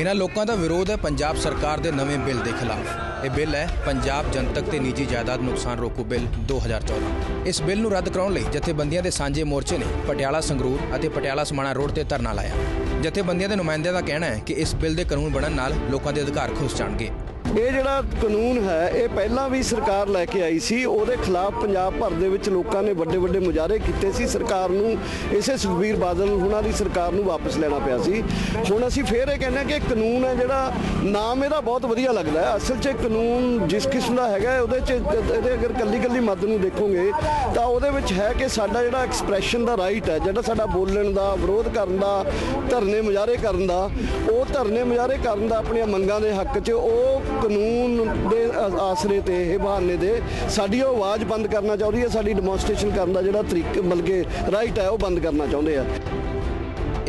ਇਹਨਾਂ ਲੋਕਾਂ ਦਾ ਵਿਰੋਧ ਹੈ ਪੰਜਾਬ ਸਰਕਾਰ ਦੇ ਨਵੇਂ ਬਿੱਲ ਦੇ ਖਿਲਾਫ। ਇਹ ਬਿੱਲ ਹੈ ਪੰਜਾਬ ਜਨਤਕ ਤੇ ਨਿੱਜੀ ਜਾਇਦਾਦ ਨੁਕਸਾਨ ਰੋਕੂ ਬਿੱਲ 2014 ਇਸ ਬਿੱਲ ਨੂੰ ਰੱਦ ਕਰਾਉਣ ਲਈ ਜਥੇਬੰਦੀਆਂ ਦੇ ਸਾਂਝੇ ਮੋਰਚੇ ਨੇ ਪਟਿਆਲਾ ਸੰਗਰੂਰ ਅਤੇ ਪਟਿਆਲਾ ਸਮਾਣਾ ਰੋਡ ਤੇ ਧਰਨਾ ਲਾਇਆ। ਜਥੇਬੰਦੀਆਂ ਦੇ ਨੁਮਾਇੰਦਿਆਂ ਦਾ ਕਹਿਣਾ ਹੈ ਕਿ ਇਸ ਬਿੱਲ ਦੇ ਕਾਨੂੰਨ ਬਣਨ ਨਾਲ ਲੋਕਾਂ ਦੇ ਅਧਿਕਾਰ ਖੁੱਸ ਜਾਣਗੇ। ਇਹ ਜਿਹੜਾ ਕਾਨੂੰਨ ਹੈ, ਇਹ ਪਹਿਲਾਂ ਵੀ ਸਰਕਾਰ ਲੈ ਕੇ ਆਈ ਸੀ। ਉਹਦੇ ਖਿਲਾਫ ਪੰਜਾਬ ਭਰ ਦੇ ਵਿੱਚ ਲੋਕਾਂ ਨੇ ਵੱਡੇ ਵੱਡੇ ਮੁਜ਼ਾਹਰੇ ਕੀਤੇ ਸੀ। ਸਰਕਾਰ ਨੂੰ ਇਸੇ ਸੁਖਬੀਰ ਬਾਦਲ ਹੁਣਾਂ ਦੀ ਸਰਕਾਰ ਨੂੰ ਵਾਪਸ ਲੈਣਾ ਪਿਆ ਸੀ। ਹੁਣ ਅਸੀਂ ਫੇਰ ਇਹ ਕਹਿੰਦੇ ਹਾਂ ਕਿ ਕਾਨੂੰਨ ਹੈ ਜਿਹੜਾ, ਨਾਮ ਇਹਦਾ ਬਹੁਤ ਵਧੀਆ ਲੱਗਦਾ ਹੈ। ਅਸਲ 'ਚ ਕਾਨੂੰਨ ਜਿਸ ਕਿਸਮ ਦਾ ਹੈਗਾ, ਉਹਦੇ 'ਚ ਇਹਦੇ ਅਗਰ ਕੱਲੀ ਕੱਲੀ ਮੱਦ ਨੂੰ ਦੇਖੋਗੇ, ਤਾਂ ਉਹਦੇ ਵਿੱਚ ਹੈ ਕਿ ਸਾਡਾ ਜਿਹੜਾ ਐਕਸਪ੍ਰੈਸ਼ਨ ਦਾ ਰਾਈਟ ਹੈ, ਜਿਹੜਾ ਸਾਡਾ ਬੋਲਣ ਦਾ, ਵਿਰੋਧ ਕਰਨ ਦਾ, ਧਰਨੇ ਮੁਜ਼ਾਹਰੇ ਕਰਨ ਦਾ, ਉਹ ਧਰਨੇ ਮੁਜ਼ਾਹਰੇ ਕਰਨ ਦਾ, ਆਪਣੀਆਂ ਮੰਗਾਂ ਦੇ ਹੱਕ 'ਚ ਉਹ ਕਾਨੂੰਨ ਦੇ ਆਸਰੇ ਤੇ ਇਹ ਬਹਾਨੇ ਦੇ ਸਾਡੀ ਉਹ ਆਵਾਜ਼ ਬੰਦ ਕਰਨਾ ਚਾਹੁੰਦੀ ਹੈ, ਸਾਡੀ ਡੈਮੋਨਸਟ੍ਰੇਸ਼ਨ ਕਰਨ ਦਾ ਜਿਹੜਾ ਤਰੀਕ, ਮਤਲਬ ਕਿ ਰਾਈਟ ਹੈ, ਉਹ ਬੰਦ ਕਰਨਾ ਚਾਹੁੰਦੇ ਆ।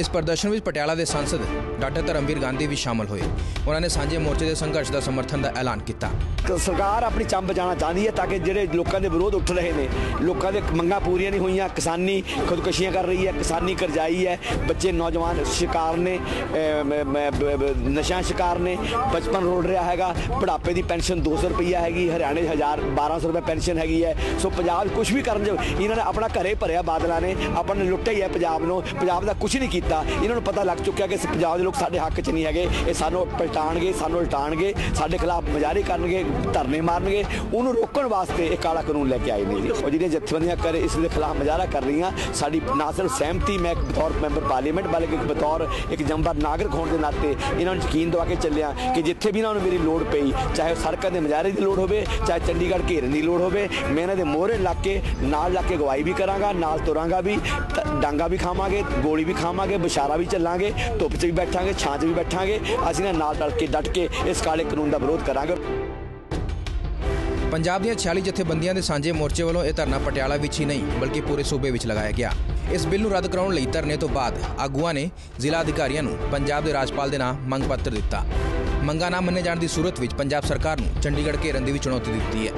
ਇਸ ਪ੍ਰਦਰਸ਼ਨ ਵਿੱਚ ਪਟਿਆਲਾ ਦੇ ਸੰਸਦ ਡਾਕਟਰ ਧਰਮਵੀਰ ਗਾਂਧੀ ਵੀ ਸ਼ਾਮਲ ਹੋਏ। ਉਹਨਾਂ ਨੇ ਸਾਂਝੇ ਮੋਰਚੇ ਦੇ ਸੰਘਰਸ਼ ਦਾ ਸਮਰਥਨ ਦਾ ਐਲਾਨ ਕੀਤਾ। ਸਰਕਾਰ ਆਪਣੀ ਚੰਬ ਜਾਣਾ ਚਾਹੁੰਦੀ ਹੈ ਤਾਂ ਕਿ ਜਿਹੜੇ ਲੋਕਾਂ ਦੇ ਵਿਰੋਧ ਉੱਠ ਰਹੇ ਨੇ ਲੋਕਾਂ ਦੇ ਮੰਗਾਂ ਪੂਰੀਆਂ ਨਹੀਂ ਹੋਈਆਂ ਕਿਸਾਨੀ ਖੁਦਕੁਸ਼ੀਆਂ ਕਰ ਰਹੀ ਹੈ ਕਿਸਾਨੀ ਕਰਜ਼ਾਈ ਹੈ ਬੱਚੇ ਨੌਜਵਾਨ ਸ਼ਿਕਾਰ ਨੇ ਅਮ, ਨਸ਼ਾ ਸ਼ਿਕਾਰ ਨੇ ਬਚਪਨ ਰੋਲ ਰਿਹਾ ਹੈਗਾ ਬੁਢਾਪੇ ਦੀ ਪੈਨਸ਼ਨ 200 ਰੁਪਈਆ ਹੈਗੀ ਹਰਿਆਣੇ 1000 1200 ਰੁਪਏ ਪੈਨਸ਼ਨ ਹੈਗੀ ਹੈ ਸੋ ਪੰਜਾਬ ਕੁਝ ਵੀ ਕਰਨ ਜੋ ਇਹਨਾਂ ਨੇ ਆਪਣਾ ਘਰੇ ਭਰਿਆ ਬਾਦਲਾਂ ਨੇ ਆਪਾਂ ਨੇ ਲੁੱਟਿਆ ਹੀ ਹੈ ਪੰਜਾਬ ਨੂੰ ਪੰਜਾਬ ਦਾ ਕੁਝ ਨਹੀਂ ਕੀਤਾ। ਇਹਨਾਂ ਨੂੰ ਪਤਾ ਲੱਗ ਚੁੱਕਿਆ ਕਿ ਪੰਜਾਬ ਦੇ ਲੋਕ ਸਾਡੇ ਹੱਕ 'ਚ ਨਹੀਂ ਹੈਗੇ। ਇਹ ਸਾਨੂੰ ਪਲਟਾਣਗੇ, ਸਾਨੂੰ ਉਲਟਾਣਗੇ, ਸਾਡੇ ਖਿਲਾਫ ਮੁਜ਼ਾਹਰੇ ਕਰਨਗੇ, ਧਰਨੇ ਮਾਰਨਗੇ। ਉਹਨੂੰ ਰੋਕਣ ਵਾਸਤੇ ਇਹ ਕਾਲਾ ਕਾਨੂੰਨ ਲੈ ਕੇ ਆਏ ਨੇ ਜੀ। ਉਹ ਜਿਹੜੀਆਂ ਜਥੇਬੰਦੀਆਂ ਕਰ, ਇਸ ਦੇ ਖਿਲਾਫ ਮੁਜ਼ਾਹਰਾ ਕਰ ਰਹੀਆਂ। ਸਾਡੀ ਨਾ ਸਿਰਫ ਸਹਿਮਤੀ, ਮੈਂ ਇੱਕ ਬਤੌਰ ਮੈਂਬਰ ਪਾਰਲੀਮੈਂਟ ਬਲਕਿ ਇੱਕ ਬਤੌਰ ਇੱਕ ਜੰਬਰ ਨਾਗਰਿਕ ਹੋਣ ਦੇ ਨਾਤੇ ਇਹਨਾਂ ਨੂੰ ਯਕੀਨ ਦਿਵਾ ਕੇ ਚੱਲਿਆ ਕਿ ਜਿੱਥੇ ਵੀ ਇਹਨਾਂ ਨੂੰ ਮੇਰੀ ਲੋੜ ਪਈ, ਚਾਹੇ ਉਹ ਸੜਕਾਂ ਦੇ ਮੁਜ਼ਾਹਰੇ ਦੀ ਲੋੜ ਹੋਵੇ, ਚਾਹੇ ਚੰਡੀਗੜ੍ਹ ਘੇਰਨ ਦੀ ਲੋੜ ਹੋਵੇ, ਮੈਂ ਇਹਨਾਂ ਦੇ ਮੋਹਰੇ ਲੱਗ ਕੇ ਨਾਲ ਲੱਗ ਕੇ ਗਵਾਹੀ ਵੀ ਕਰਾਂਗਾ, ਨਾਲ ਤੁਰਾਂਗਾ ਵੀ ਡਾਂਗਾ ਵੀ ਖਾਵਾਂਗੇ, ਗੋਲੀ ਵੀ ਖਾਵਾਂਗੇ। ਬਸ਼ਾਰਾ ਵੀ ਚੱਲਾਂਗੇ, ਧੁੱਪ 'ਚ ਵੀ ਬੈਠਾਂਗੇ, ਛਾਂ 'ਚ ਵੀ ਬੈਠਾਂਗੇ। ਅਸੀਂ ਨਾਲ ਡਟ ਕੇ ਡਟ ਕੇ ਇਸ ਕਾਲੇ ਕਾਨੂੰਨ ਦਾ ਵਿਰੋਧ ਕਰਾਂਗੇ। ਪੰਜਾਬ ਦੀਆਂ 46 ਜਥੇਬੰਦੀਆਂ ਦੇ ਸਾਂਝੇ ਮੋਰਚੇ ਵੱਲੋਂ ਇਹ ਧਰਨਾ ਪਟਿਆਲਾ ਵਿੱਚ ਹੀ ਨਹੀਂ, ਬਲਕਿ ਪੂਰੇ ਸੂਬੇ ਵਿੱਚ ਲਗਾਇਆ ਗਿਆ। ਇਸ ਬਿੱਲ ਨੂੰ ਰੱਦ ਕਰਾਉਣ ਲਈ ਧਰਨੇ ਤੋਂ ਬਾਅਦ ਆਗੂਆਂ ਨੇ ਜ਼ਿਲ੍ਹਾ ਅਧਿਕਾਰੀਆਂ ਨੂੰ ਪੰਜਾਬ ਦੇ ਰਾਜਪਾਲ ਦੇ ਨਾਂ ਮੰਗ ਪੱਤਰ ਦਿੱਤਾ। ਮੰਗਾਂ ਨਾ ਮੰਨੇ ਜਾਣ ਦੀ ਸੂਰਤ ਵਿੱਚ ਪੰਜਾਬ ਸਰਕਾਰ ਨੂੰ ਚੰਡੀਗੜ੍ਹ ਘੇਰਨ ਦੀ ਵੀ ਚੁਣੌਤੀ ਦਿੱਤੀ ਹੈ।